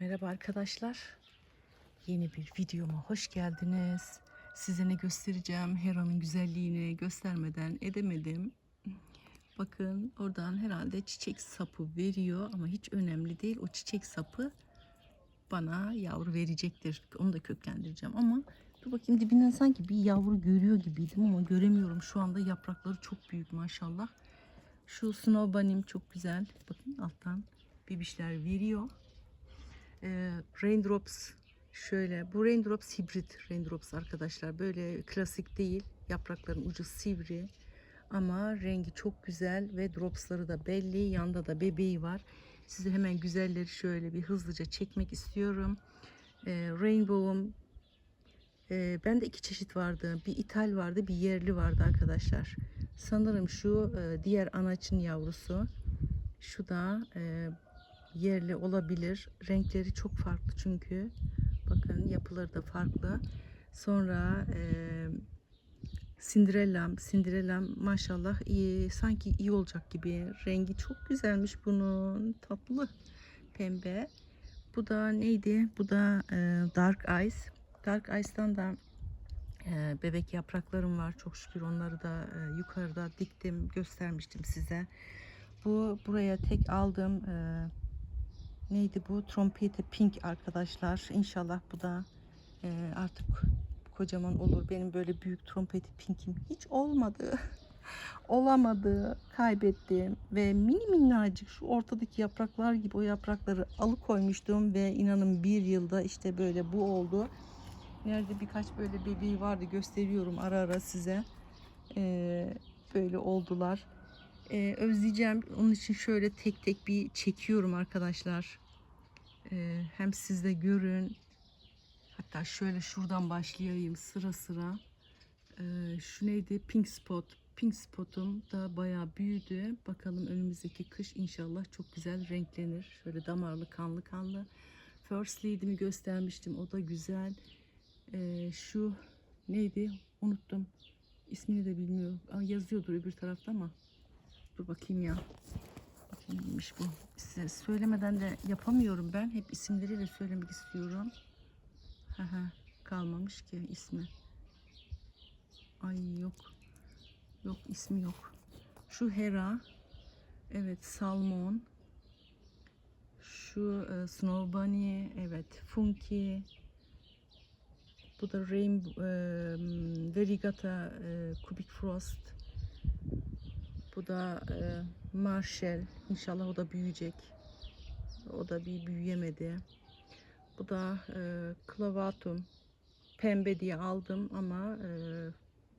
Merhaba arkadaşlar. Yeni bir videoma hoş geldiniz. Size ne göstereceğim? Hera'nın güzelliğini göstermeden edemedim. Bakın oradan herhalde çiçek sapı veriyor ama hiç önemli değil. O çiçek sapı bana yavru verecektir. Onu da köklendireceğim ama dur bakayım dibinden sanki bir yavru görüyor gibiydim ama göremiyorum. Şu anda yaprakları çok büyük maşallah. Şu snow bunny'm çok güzel. Bakın alttan bebişler veriyor. Ee, raindrops şöyle bu raindrops hibrit raindrops arkadaşlar. Böyle klasik değil yaprakların ucu sivri ama rengi çok güzel ve dropsları da belli yanda da bebeği var. Size hemen güzelleri şöyle bir hızlıca çekmek istiyorum. Ee, rainbow'um e, bende iki çeşit vardı. Bir ithal vardı bir yerli vardı arkadaşlar. Sanırım şu e, diğer anaçın yavrusu. Şu da e, yerli olabilir. Renkleri çok farklı çünkü. Bakın yapıları da farklı. Sonra e, Cinderella'm, Cinderella'm maşallah iyi, sanki iyi olacak gibi. Rengi çok güzelmiş bunun. Tatlı pembe. Bu da neydi? Bu da e, Dark Eyes. Dark Eyes'tan da e, bebek yapraklarım var. Çok şükür onları da e, yukarıda diktim, göstermiştim size. Bu buraya tek aldığım e, neydi bu? Trompete Pink arkadaşlar. İnşallah bu da e, artık kocaman olur. Benim böyle büyük trompeti pinkim hiç olmadı. Olamadı. Kaybettim. Ve mini minnacık şu ortadaki yapraklar gibi o yaprakları alıkoymuştum. Ve inanın bir yılda işte böyle bu oldu. Nerede birkaç böyle bebeği vardı gösteriyorum ara ara size. E, böyle oldular. Ee, özleyeceğim. Onun için şöyle tek tek bir çekiyorum arkadaşlar. Ee, hem siz de görün. Hatta şöyle şuradan başlayayım sıra sıra. Ee, şu neydi? Pink Spot. Pink Spot'um da bayağı büyüdü. Bakalım önümüzdeki kış inşallah çok güzel renklenir. Şöyle damarlı kanlı kanlı. First Lady'mi göstermiştim. O da güzel. Ee, şu neydi? Unuttum. İsmini de bilmiyorum. Aa, yazıyordur öbür tarafta ama. Dur bakayım ya. Neymiş bu. Size söylemeden de yapamıyorum ben. Hep isimleriyle söylemek istiyorum. Haha kalmamış ki ismi. Ay yok. Yok ismi yok. Şu Hera. Evet Salmon. Şu e, Snow Bunny. Evet Funky. Bu da Rainbow e, Verigata e, Cubic Frost. Bu da e, Marshall. İnşallah o da büyüyecek. O da bir büyüyemedi. Bu da e, Clavatum. Pembe diye aldım ama e,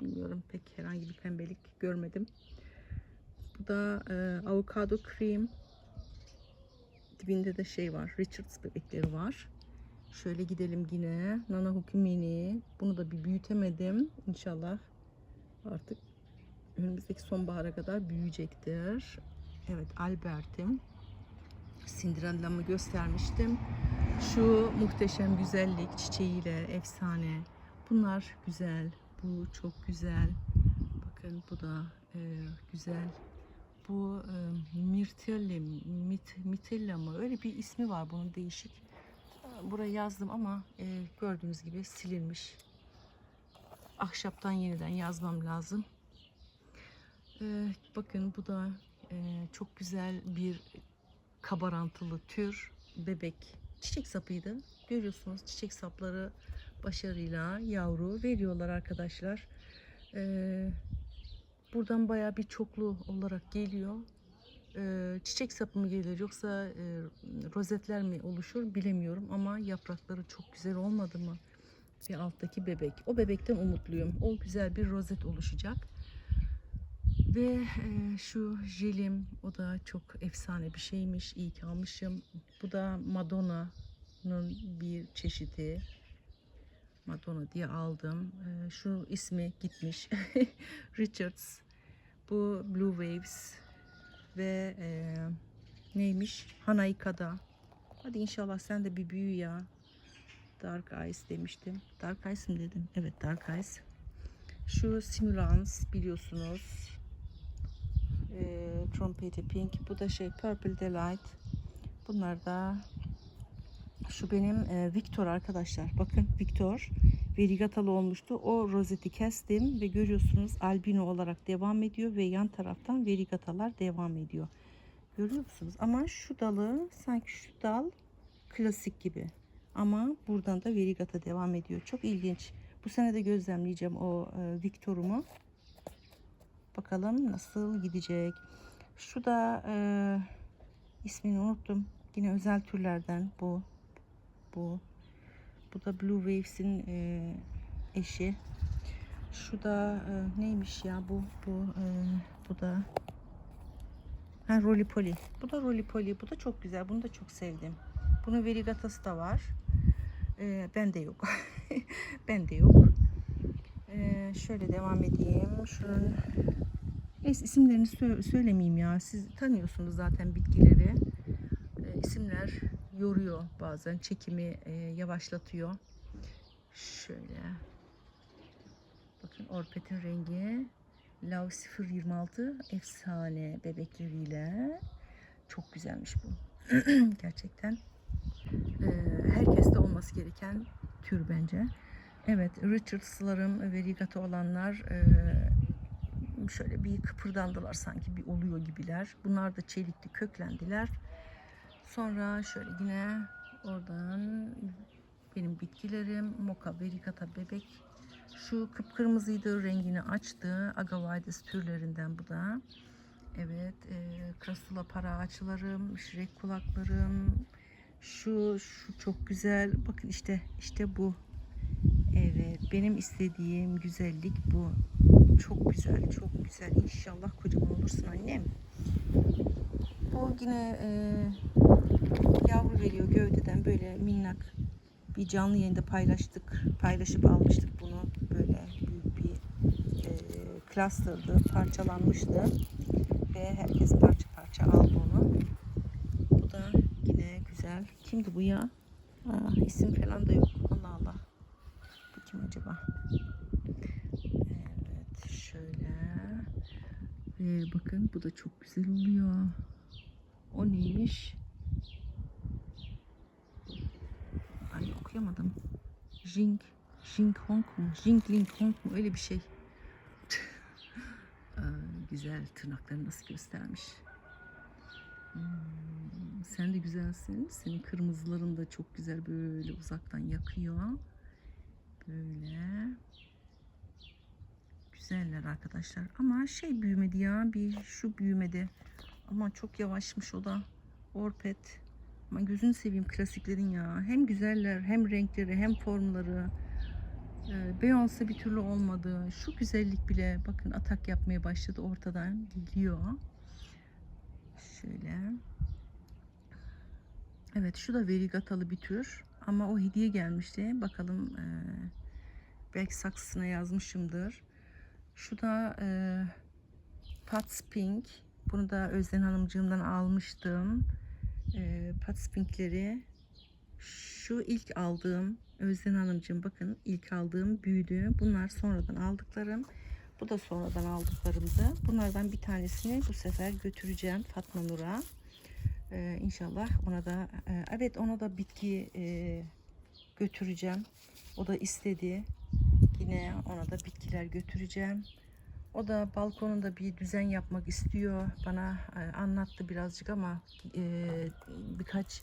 bilmiyorum pek herhangi bir pembelik görmedim. Bu da e, avokado cream. Dibinde de şey var. Richards bebekleri var. Şöyle gidelim yine. Nana Huki Mini. Bunu da bir büyütemedim. İnşallah artık önümüzdeki sonbahara kadar büyüyecektir. Evet Albert'im. Cinderella'mı göstermiştim. Şu muhteşem güzellik çiçeğiyle efsane. Bunlar güzel. Bu çok güzel. Bakın bu da e, güzel. Bu e, Mirtilli, Mit, Mitilla mı? Öyle bir ismi var bunun değişik. Buraya yazdım ama e, gördüğünüz gibi silinmiş. Ahşaptan yeniden yazmam lazım. Ee, bakın bu da e, çok güzel bir kabarantılı tür bebek çiçek sapıydı. Görüyorsunuz çiçek sapları başarıyla yavru veriyorlar arkadaşlar. Ee, buradan baya bir çoklu olarak geliyor. Ee, çiçek sapı mı gelir yoksa e, rozetler mi oluşur bilemiyorum ama yaprakları çok güzel olmadı mı? Ve alttaki bebek. O bebekten umutluyum. O güzel bir rozet oluşacak. Ve e, şu jelim o da çok efsane bir şeymiş. İyi ki almışım. Bu da Madonna'nın bir çeşidi. Madonna diye aldım. E, şu ismi gitmiş. Richards. Bu Blue Waves. Ve e, neymiş? Hanaika'da. Hadi inşallah sen de bir büyü ya. Dark Eyes demiştim. Dark Eyes mi dedim? Evet Dark Eyes. Şu Simulans biliyorsunuz e, Trompeti Pink. Bu da şey Purple Delight. Bunlar da Şu benim e, Victor arkadaşlar. Bakın Victor verigatalı olmuştu. O rozeti kestim ve görüyorsunuz albino olarak devam ediyor ve yan taraftan verigatalar devam ediyor. Görüyor musunuz? Ama şu dalı sanki şu dal klasik gibi. Ama buradan da verigata devam ediyor. Çok ilginç. Bu sene de gözlemleyeceğim o e, Victor'umu. Bakalım nasıl gidecek. Şu da e, ismini unuttum. Yine özel türlerden bu. Bu. Bu da Blue Waves'in e, eşi. Şu da e, neymiş ya bu bu e, bu da ha Roly Poly. Bu da Roly Poly. Bu da çok güzel. Bunu da çok sevdim. Bunun verigatası da var. E, bende yok. bende yok. E, şöyle devam edeyim. Şunun Neyse isimlerini sö- söylemeyeyim ya. Siz tanıyorsunuz zaten bitkileri. E, isimler yoruyor bazen. Çekimi e, yavaşlatıyor. Şöyle. Bakın Orpet'in rengi. Lav 026 efsane bebekleriyle. Çok güzelmiş bu. Gerçekten. E, herkeste olması gereken tür bence. Evet, Richards'larım, verigata olanlar e, şöyle bir kıpırdandılar sanki bir oluyor gibiler. Bunlar da çelikli köklendiler. Sonra şöyle yine oradan benim bitkilerim moka verigata bebek. Şu kıpkırmızıydı rengini açtı. Agavides türlerinden bu da. Evet e, krasula para ağaçlarım şirek kulaklarım. Şu şu çok güzel. Bakın işte işte bu. Evet benim istediğim güzellik bu çok güzel, çok güzel. İnşallah kocaman olursun annem. Bu yine e, yavru veriyor gövdeden böyle minnak bir canlı yayında paylaştık. Paylaşıp almıştık bunu. Böyle büyük bir e, cluster'dı. Parçalanmıştı. Ve herkes parça parça aldı onu. Bu da yine güzel. Kimdi bu ya? Aa, isim falan da yok. Allah Allah. Bu kim acaba? Evet şöyle. Ve bakın bu da çok güzel oluyor. O neymiş? Ay okuyamadım. Jing. Jing Hong mu? Jing Ling Hong mu? Öyle bir şey. Aa, güzel tırnaklarını nasıl göstermiş. Hmm, sen de güzelsin. Senin kırmızıların da çok güzel böyle uzaktan yakıyor. Böyle güzeller arkadaşlar. Ama şey büyümedi ya. Bir şu büyümedi. Ama çok yavaşmış o da. Orpet. Ama gözünü seveyim klasiklerin ya. Hem güzeller hem renkleri hem formları. Ee, Beyoncé bir türlü olmadı. Şu güzellik bile bakın atak yapmaya başladı ortadan geliyor. Şöyle. Evet şu da verigatalı bir tür. Ama o hediye gelmişti. Bakalım e, belki saksısına yazmışımdır. Şu da e, Pats Pink. Bunu da Özden Hanımcığımdan almıştım. E, Pats Pink'leri. Şu ilk aldığım Özden Hanımcığım bakın ilk aldığım büyüdü. Bunlar sonradan aldıklarım. Bu da sonradan aldıklarımdı. Bunlardan bir tanesini bu sefer götüreceğim Fatma Nur'a. Ee, inşallah ona da e, evet ona da bitki e, götüreceğim. O da istedi. Yine ona da bitkiler götüreceğim. O da balkonunda bir düzen yapmak istiyor. Bana e, anlattı birazcık ama e, birkaç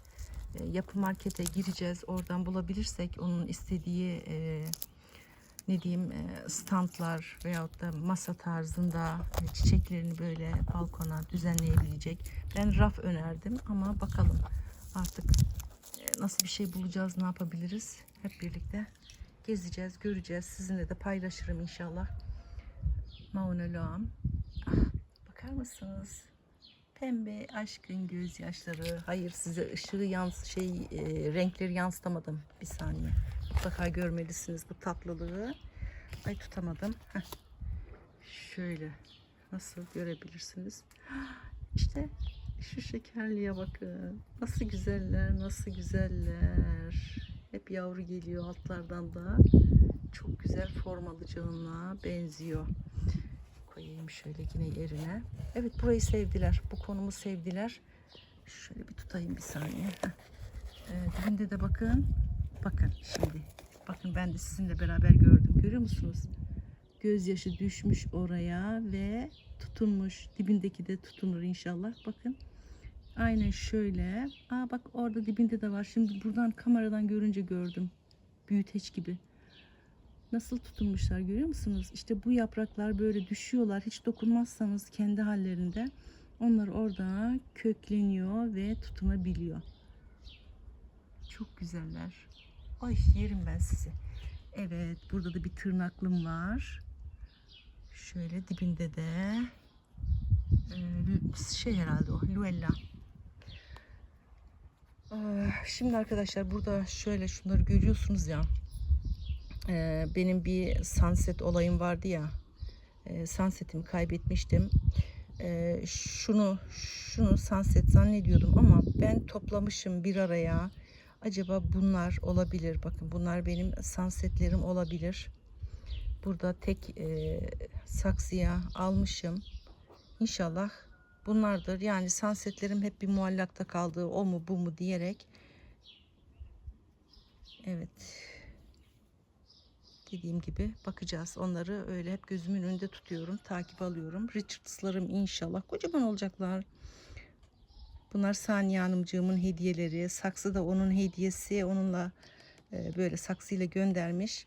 e, yapı markete gireceğiz. Oradan bulabilirsek onun istediği ne diyeyim standlar veyahut da masa tarzında çiçeklerini böyle balkona düzenleyebilecek. Ben raf önerdim ama bakalım artık nasıl bir şey bulacağız, ne yapabiliriz hep birlikte gezeceğiz, göreceğiz. Sizinle de paylaşırım inşallah. Mauna Loam. Ah, bakar mısınız? Pembe aşkın gözyaşları. Hayır size ışığı yans şey e, renkleri yansıtamadım. Bir saniye. Mutlaka görmelisiniz bu tatlılığı. Ay tutamadım. Heh. Şöyle nasıl görebilirsiniz? İşte şu şekerliğe bakın. Nasıl güzeller, nasıl güzeller. Hep yavru geliyor altlardan da. Çok güzel form alacağına benziyor. Koyayım şöyle yine yerine. Evet burayı sevdiler. Bu konumu sevdiler. Şöyle bir tutayım bir saniye. Evet, dibinde de bakın. Bakın şimdi. Bakın ben de sizinle beraber gördüm. Görüyor musunuz? Gözyaşı düşmüş oraya ve tutunmuş. Dibindeki de tutunur inşallah. Bakın. Aynen şöyle. Aa bak orada dibinde de var. Şimdi buradan kameradan görünce gördüm. Büyüteç gibi. Nasıl tutunmuşlar görüyor musunuz? İşte bu yapraklar böyle düşüyorlar. Hiç dokunmazsanız kendi hallerinde. Onlar orada kökleniyor ve tutunabiliyor. Çok güzeller. Ay yerim ben sizi. Evet burada da bir tırnaklım var. Şöyle dibinde de e, şey herhalde o Luella. Ah, Şimdi arkadaşlar burada şöyle şunları görüyorsunuz ya. E, Benim bir sunset olayım vardı ya. E, Sunset'imi kaybetmiştim. E, Şunu şunu sunset zannediyordum ama ben toplamışım bir araya. Acaba bunlar olabilir. Bakın bunlar benim sunsetlerim olabilir. Burada tek e, saksıya almışım. İnşallah bunlardır. Yani sunsetlerim hep bir muallakta kaldı. O mu bu mu diyerek. Evet. Dediğim gibi bakacağız. Onları öyle hep gözümün önünde tutuyorum. Takip alıyorum. Richards'larım inşallah kocaman olacaklar. Bunlar Saniye Hanımcığımın hediyeleri. Saksı da onun hediyesi. Onunla e, böyle saksıyla göndermiş.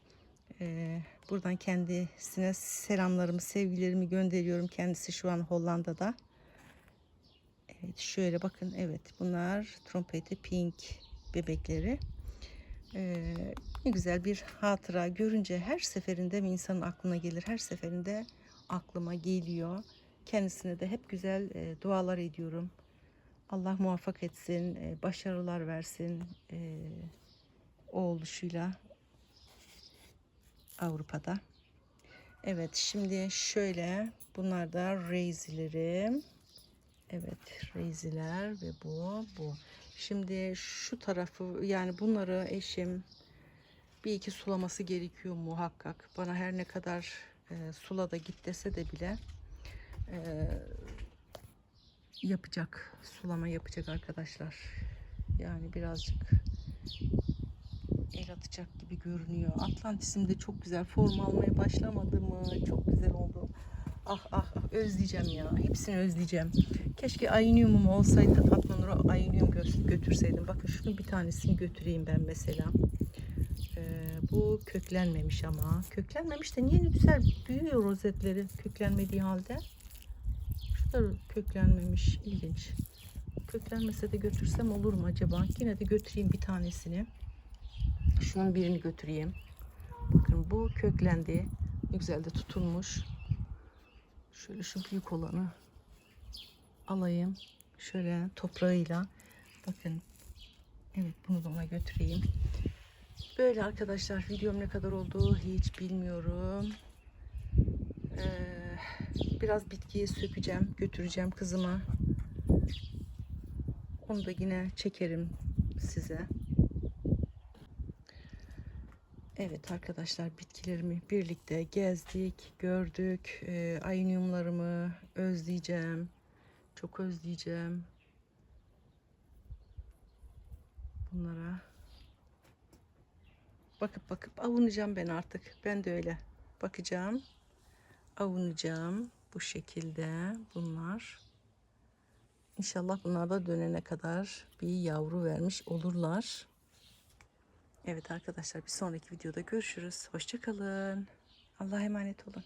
E, buradan kendisine selamlarımı, sevgilerimi gönderiyorum. Kendisi şu an Hollanda'da. Evet şöyle bakın. Evet bunlar trompeti pink bebekleri. E, ne güzel bir hatıra görünce her seferinde insanın aklına gelir. Her seferinde aklıma geliyor. Kendisine de hep güzel e, dualar ediyorum. Allah muvaffak etsin, e, başarılar versin e, o oluşuyla Avrupa'da. Evet şimdi şöyle bunlar da reizilerim. Evet reiziler ve bu bu. Şimdi şu tarafı yani bunları eşim bir iki sulaması gerekiyor muhakkak. Bana her ne kadar e, sula git dese de bile e, yapacak. Sulama yapacak arkadaşlar. Yani birazcık el atacak gibi görünüyor. Atlantis'im de çok güzel form almaya başlamadı mı? Çok güzel oldu. Ah ah ah özleyeceğim ya. Hepsini özleyeceğim. Keşke ayiniumum olsaydı Fatma Nur'a ayinium gö- götürseydim. Bakın şunun bir tanesini götüreyim ben mesela. Ee, bu köklenmemiş ama. Köklenmemiş de niye güzel büyüyor rozetleri köklenmediği halde. Şu da köklenmemiş. İlginç. Köklenmese de götürsem olur mu acaba? Yine de götüreyim bir tanesini. Şunun birini götüreyim. Bakın bu köklendi. Ne güzel de tutulmuş. Şöyle şu büyük olanı alayım. Şöyle toprağıyla. Bakın. Evet bunu da ona götüreyim. Böyle arkadaşlar videom ne kadar oldu hiç bilmiyorum. Ee, biraz bitkiyi sökeceğim, götüreceğim kızıma. Onu da yine çekerim size. Evet arkadaşlar bitkilerimi birlikte gezdik, gördük. Ee, ayniumlarımı özleyeceğim. Çok özleyeceğim. Bunlara bakıp bakıp avunacağım ben artık. Ben de öyle bakacağım. Avunacağım bu şekilde bunlar. İnşallah bunlar da dönene kadar bir yavru vermiş olurlar. Evet arkadaşlar bir sonraki videoda görüşürüz. Hoşçakalın. Allah'a emanet olun.